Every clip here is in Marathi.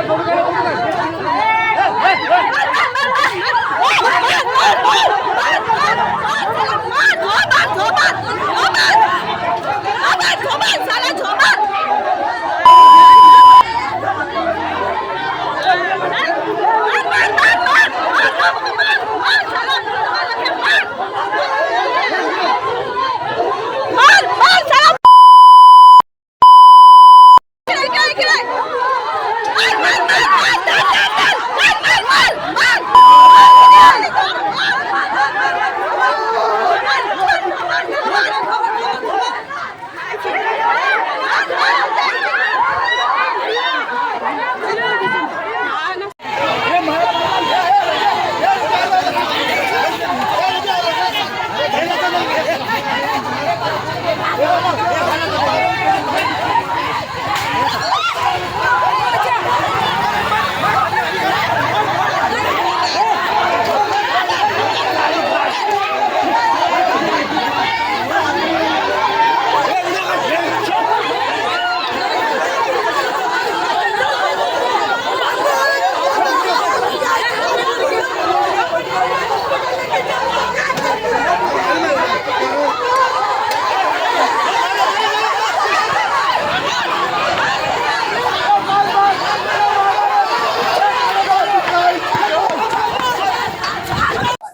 ಬಿಡಿ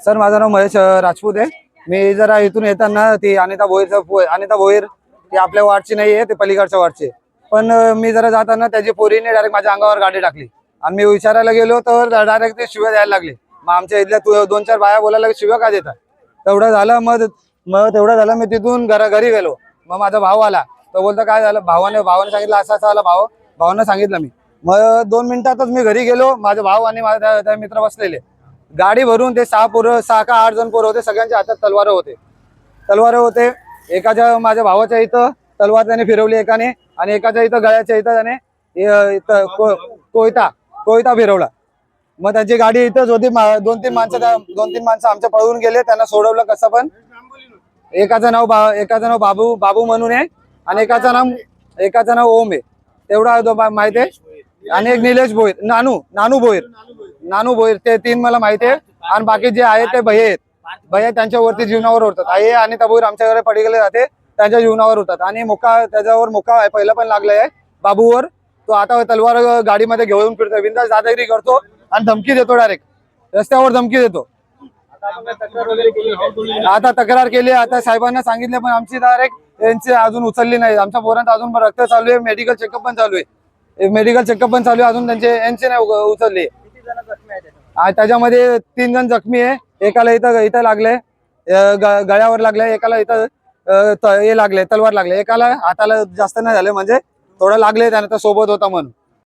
सर माझं नाव महेश राजपूत आहे. मी जरा इथून येताना ती अनिता भोईरचं पो- अनिता भोईर ती आपल्या वार्डची नाही आहे ते पलीकडच्या वार्डची पण मी जरा जाताना त्याची पोरीने डायरेक्ट माझ्या अंगावर गाडी टाकली. आणि मी विचारायला गेलो तर डायरेक्ट ते शिव्या द्यायला लागले. मग आमच्या इथल्या दोन चार बाया बोलायला लागल्या, शिव्या का देतात तेवढं झालं मग मग तेवढं झालं मी तिथून घरा घरी गेलो. मग माझा भाऊ आला. तो बोलतो काय झालं? भावाने भावाने सांगितलं असं असं आला भाऊ. भावानं सांगितलं मी. मग दोन मिनिटातच मी घरी गेलो. माझा भाऊ आणि माझा त्या- त्या मित्र बसलेले. गाडी भरून ते सहा पोरं सहा का आठ जण पोरं होते सगळ्यांच्या हातात तलवार होते. तलवार होते एकाच्या माझ्या भावाच्या इथं तलवार त्याने फिरवली एकाने आणि एकाच्या इथं गळ्याच्या इथं त्याने कोयता कोयता फिरवला. मग त्यांची गाडी इथंच होती दोन तीन माणसं दोन तीन माणसं आमच्या पळून गेले त्यांना सोडवलं कसं पण. एकाचं नाव बा एकाचं नाव बाबू बाबू म्हणून आहे आणि एकाचं नाव एकाचं नाव ओम आहे. तेवढा माहिती आहे? आणि एक निलेश भोईर नानू नानू भोईर. नानू भोईर ते तीन मला माहिती आहे. आणि बाकी जे आहे ते भये आहेत. भये त्यांच्यावरती जीवनावर होतात आई आणि तबूर आमच्याकडे पडी जाते त्यांच्या जीवनावर होतात आणि मुका त्याच्यावर मुका आहे पहिला पण लागलाय. आहे बाबूवर तो आता तलवार गाडीमध्ये घेऊन फिरतो बिंदास दादागिरी करतो आणि धमकी देतो डायरेक्ट रस्त्यावर धमकी देतो. आता तक्रार केली आता साहेबांना सांगितले पण आमची डायरेक्ट यांची अजून उचलली नाही. आमच्या पोरांत अजून रक्त चालू आहे. मेडिकल चेकअप पण चालू आहे. मेडिकल चेकअप पण चालू आहे. अजून त्यांचे यांचे नाही उचलले उचलली. त्याच्यामध्ये. तीन जण जखमी आहे. एकाला इथं इथं लागले ग- गळ्यावर लागले एकाला इथं हे लागले तलवार लागले एकाला हाताला जास्त नाही झाले म्हणजे थोडं लागले त्यानंतर सोबत होता म्हणून.